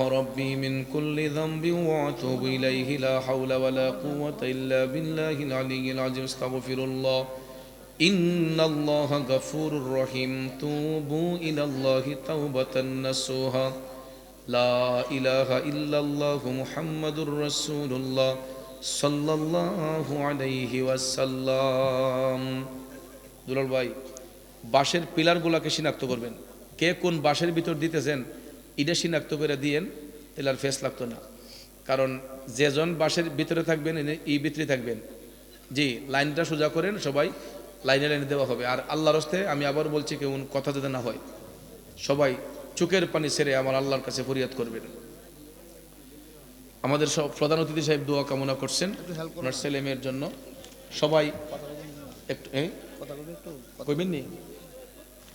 ربي من كل ذنب واتوب اليه لا حول ولا قوه الا بالله العلي العظيم استغفر الله ان الله غفور رحيم توبوا الى الله توبه نصوحا لا اله الا الله محمد رسول الله صلى الله عليه وسلم দুলাল ভাই বাঁশের পিলারগুলোকে শনাক্ত করবেন কে কোন বাঁশের ভিতর দিতেছেন এটা শনাক্ত করে দিয়েন তাহলে আর ফেস লাগতো না। কারণ যেজন বাসের ভিতরে থাকবেন ইনি এই ভিতরে থাকবেন। জি লাইনটা সোজা করেন সবাই লাইনে লাইনে দেওয়া হবে। আর আল্লাহর হস্তে আমি আবার বলছি কেউ কথা যাতে না হয়। সবাই চোখের পানি সেরে আমার আল্লাহর কাছে ফরিয়াদ করবেন। আমাদের সব প্রধান অতিথি সাহেব দোয়া কামনা করছেন ওনার ছেলে মেয়ের জন্য। সবাই একটু এই কইবেন নি?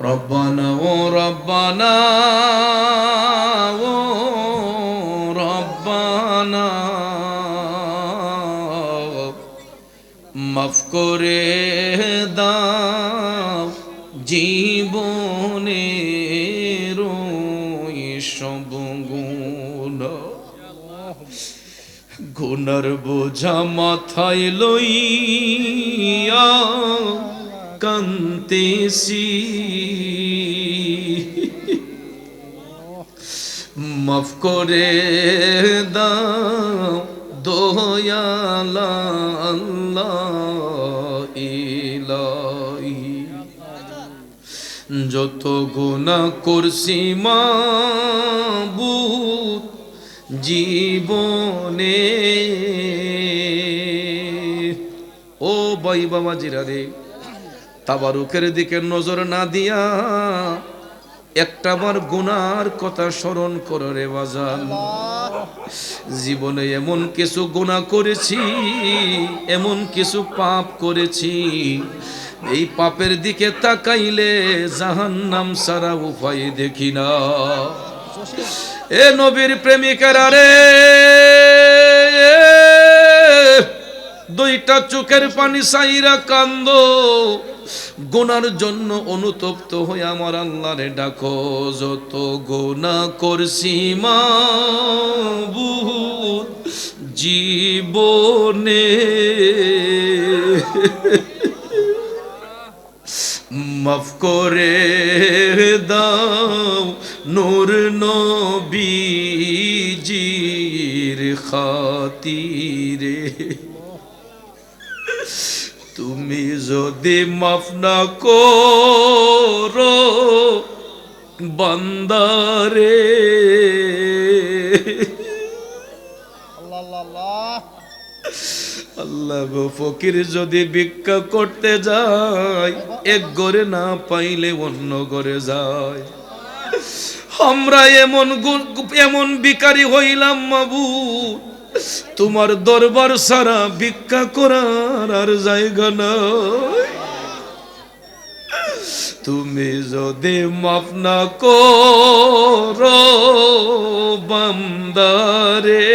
ربنا وربنا وربنا মাফ করে দাও জীবনের সব গুণ গুনার বোঝা মাথায় লইয়া কান্তেছি মাফ করে দাও দয়ালা আল্লাহ ইলাহি। যত গুণা করছি মাবুদ জীবনে। ও বাই বাবা জিরা রে। তাবারুকের দিকে নজর না দিয়া একটাবার গুনার কথা স্মরণ করো রে বাজান। জীবনে এমন কিছু গুণা করেছি, এমন কিছু পাপ করেছি। এই পাপের দিকে তাকাইলে জাহান্নাম সারা উপায় দেখি না। এ নবীর প্রেমিকারা রে, দুইটা চোখের পানি সাইরা কান্দ। গোনার জন্য অনুতপ্ত হয়ে আমার আল্লাহরে ডাকো, যত গোনা করছি মা জীবনে। মাফ করে দাও নূর নবীজির খাতিরে। তুমি যদি মাফ না করো বান্দারে। আল্লাহ গো ফকির যদি ভিক্ষা করতে যায় এক ঘরে না পাইলে অন্য ঘরে যায়। আমরা এমন এমন বিকারি হইলাম মাবু তোমার দরবার সারা ভিক্ষা করার আর জায়গা নাই। তুমি যদি মাফ না করো বান্দারে,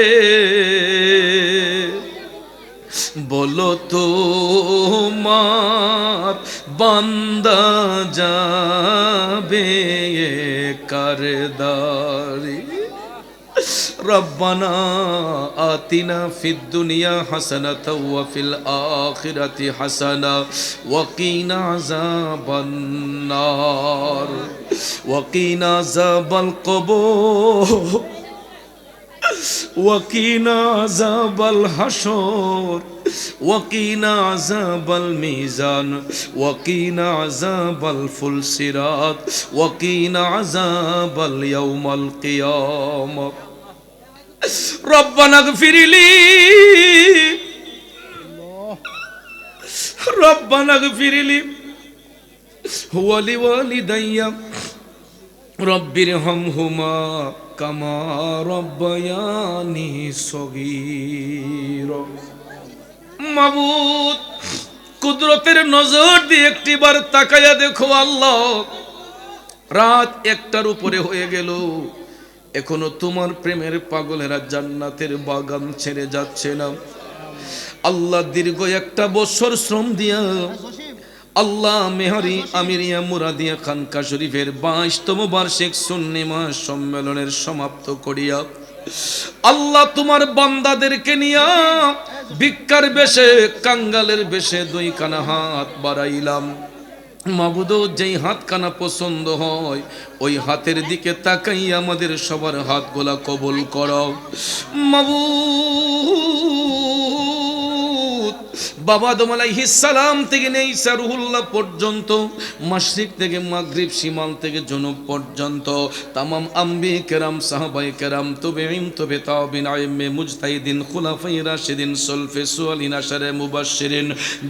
বলো তো মার বান্দা যাবে কারদারি। ربنا آتنا فی الدنیا حسنة وفی الآخرت حسنة وقینا عذاب النار. وقینا عذاب القبور. وقینا عذاب الحشور وقینا عذاب المیزان. وقینا عذاب الفلسرات وقینا عذاب اليوم القیامہ রব্বানা ফিরিলি রব্বানা ফিরিলি হুয়ালি ওয়ালি দাইয়া রব্বির হম হুমা কামা রব্বায়ানি সগীর। মাবুদ, কুদরতের নজর দিয়ে একটিবার তাকায়া দেখো আল্লাহ। রাত একটার উপরে হয়ে গেল। এখনও তোমার প্রেমের পাগলেরা জান্নাতের বাগান ছেড়ে যাচ্ছে না। আল্লাহ দীর্ঘ একটা বছর শ্রম দিয়া আল্লাহ মেহরি আমিরিয়া মুরাদিয়া খানকা শরীফের বাইশতম বার্ষিক সুন্নিমা সম্মেলনের সমাপ্ত করিয়া আল্লাহ তোমার বান্দাদেরকে নিয়া ভিক্ষার বেশে, কাঙ্গালের বেশে দুই কানা হাত বাড়াইলাম। মাবুদ যেই হাত কানা পছন্দ হয়, ওই হাতের দিকে তাকাই আমাদের সবার হাতগুলা কবল করো। মাবুদ! বাবা আদম আলাইহিস সালাম থেকে নেই, সারুহুল্লাহ পর্যন্ত, মাশরিক থেকে মাগরিব সীমাল থেকে জনুব পর্যন্ত, তামাম আম্বি কেরাম সাহাবাই কেরাম তবে ইম তবে তাবিন আইমে মুজতাহিদিন খুলাফাই রাশিদিন, সলফে সুয়ালিন, আশারে মুবাশশিরিন,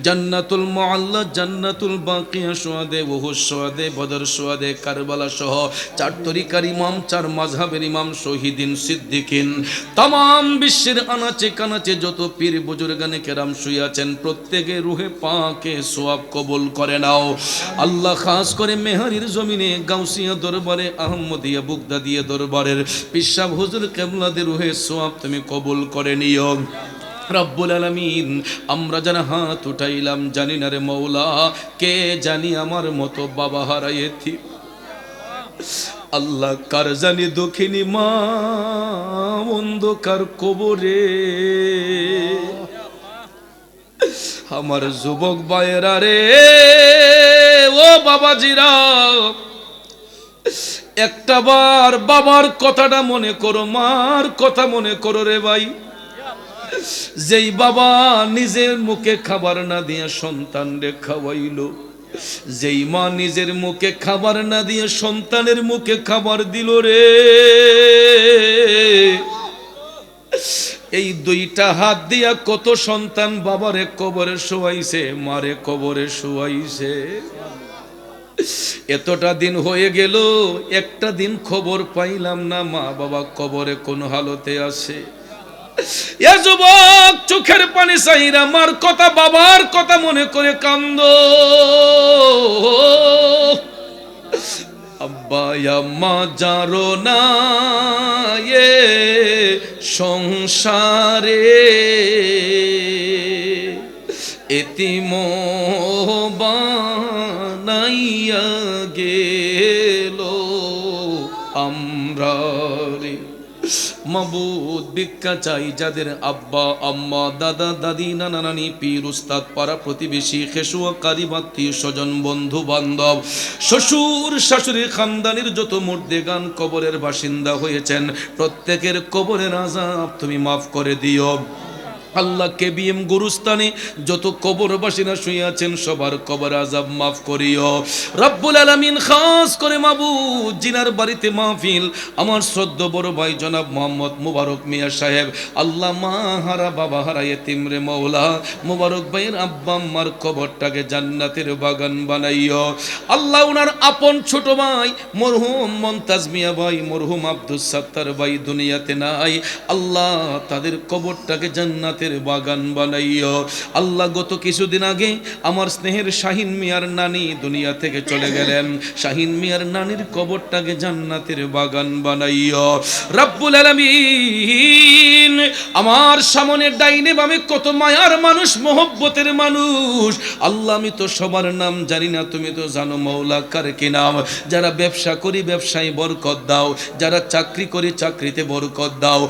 জান্নাতুল মুআল্লা জান্নাতুল বাকিয়া, সুয়াদে ওহুদ সুয়াদে বদর, সুয়াদে কারবালা সহ চার তরিকার ইমাম, চার মাযহাবের ইমাম, শহীদিন, সিদ্দিকিন, তামাম বিশ্বের আনাচে কানাচে যত পীর, বুজুর্গানে কেরাম শুয়াছেন প্রত্যেকে রুহে পাকে সোয়াব কবুল করে নাও। আল্লাহ খাস করে মেহারির জমিনে, গাউসিয়া দরবারে আহমদিয়া বুগদা দিয়ে দরবারের পিসাব হুজুর কেবলাদের রুহে সোয়াব তুমি কবুল করে নিও। রব্বুল আলামিন, আমরা যারা হাত উঠাইলাম জানি না রে মৌলা, কে জানি আমার মতো বাবা হারাইয়েছি আল্লাহ কার জানি দক্ষিণী মা, অন্ধকার কবরে। আমার যুবক বায়েরা রে। ও বাবাজিরা, একটা বার বাবার কথাটা মনে করো, মার কথা মনে করো রে ভাই। যেই বাবা নিজের মুখে খাবার না দিয়ে সন্তান রে খাওয়াইলো, যেই মা নিজের মুখে খাবার না দিয়ে সন্তানের মুখে খাবার দিল রে। এই দুইটা হাত দিয়া কত সন্তান বাবারে কবরে শোয়াইছে, মারে কবরে শোয়াইছে। এতটা দিন হয়ে গেল, একটা দিন খবর পাইলাম না, মা বাবা কবরে কোন হালতে আছে। যুবক, চোখের পানি চাইরা মার কথা, বাবার কথা মনে করে কান্দ। আব্বা আম্মা যারো না এ সংসারে। এতিম বানাইয়া গেল মাবুদ ভিক্ষা চাই যাদের আব্বা, আম্মা, দাদা, দাদি, নানা, নানি, পীর, উস্তাদ, পাড়া প্রতিবেশী খেসুয়া কারিবাত্তি স্বজন, বন্ধু, বান্ধব, শ্বশুর, শাশুড়ি, খানদানির যত মর্দে গান কবরের বাসিন্দা হয়েছেন, প্রত্যেকের কবরের আজাব তুমি মাফ করে দিও। আল্লাহ কে কেবিএম গুরুস্তানে যত কবরবাসীরা শুয়ে আছেন, সবার কবর আজাব মাফ করিও। রব্বুল আলামিন খাস করে মাবু জিনার বাড়িতে মাহফিল। আমার শ্রদ্ধ বড় ভাই জনাব মোহাম্মদ মুবারক মিয়া সাহেব। আল্লাহ মা হারা বাবা হারা এতিম রে মৌলা মুবারক ভাইয়ের আব্বা আম্মার কবরটাকে জান্নাতের বাগান বানাইও। আল্লাহ উনার আপন ছোট ভাই, মরহুম মন্তাজ মিয়া ভাই, মরহুম আব্দুল সাত্তার ভাই দুনিয়াতে নাই। আল্লাহ তাদের কবরটাকে জান্নাতের বাগান বানাইও। আল্লাহ গত কিছুদিন আগে আমার স্নেহের শাহিন মিয়ার নানি দুনিয়া থেকে চলে গেলেন। শাহিন মিয়ার নানির কবরটাকে জান্নাতের বাগান বানাইও। রব্বুল আলামিন, আমার সামনে ডাইনে বামে কত মায়ার মানুষ, মোহব্বতের মানুষ। আল্লাহ, আমি তো সবার নাম জানি না, তুমি তো জানো মৌলা কার কি নাম। যারা ব্যবসা করি, ব্যবসায় বরকত দাও। যারা চাকরি করি, চাকরিতে বরকত দাও।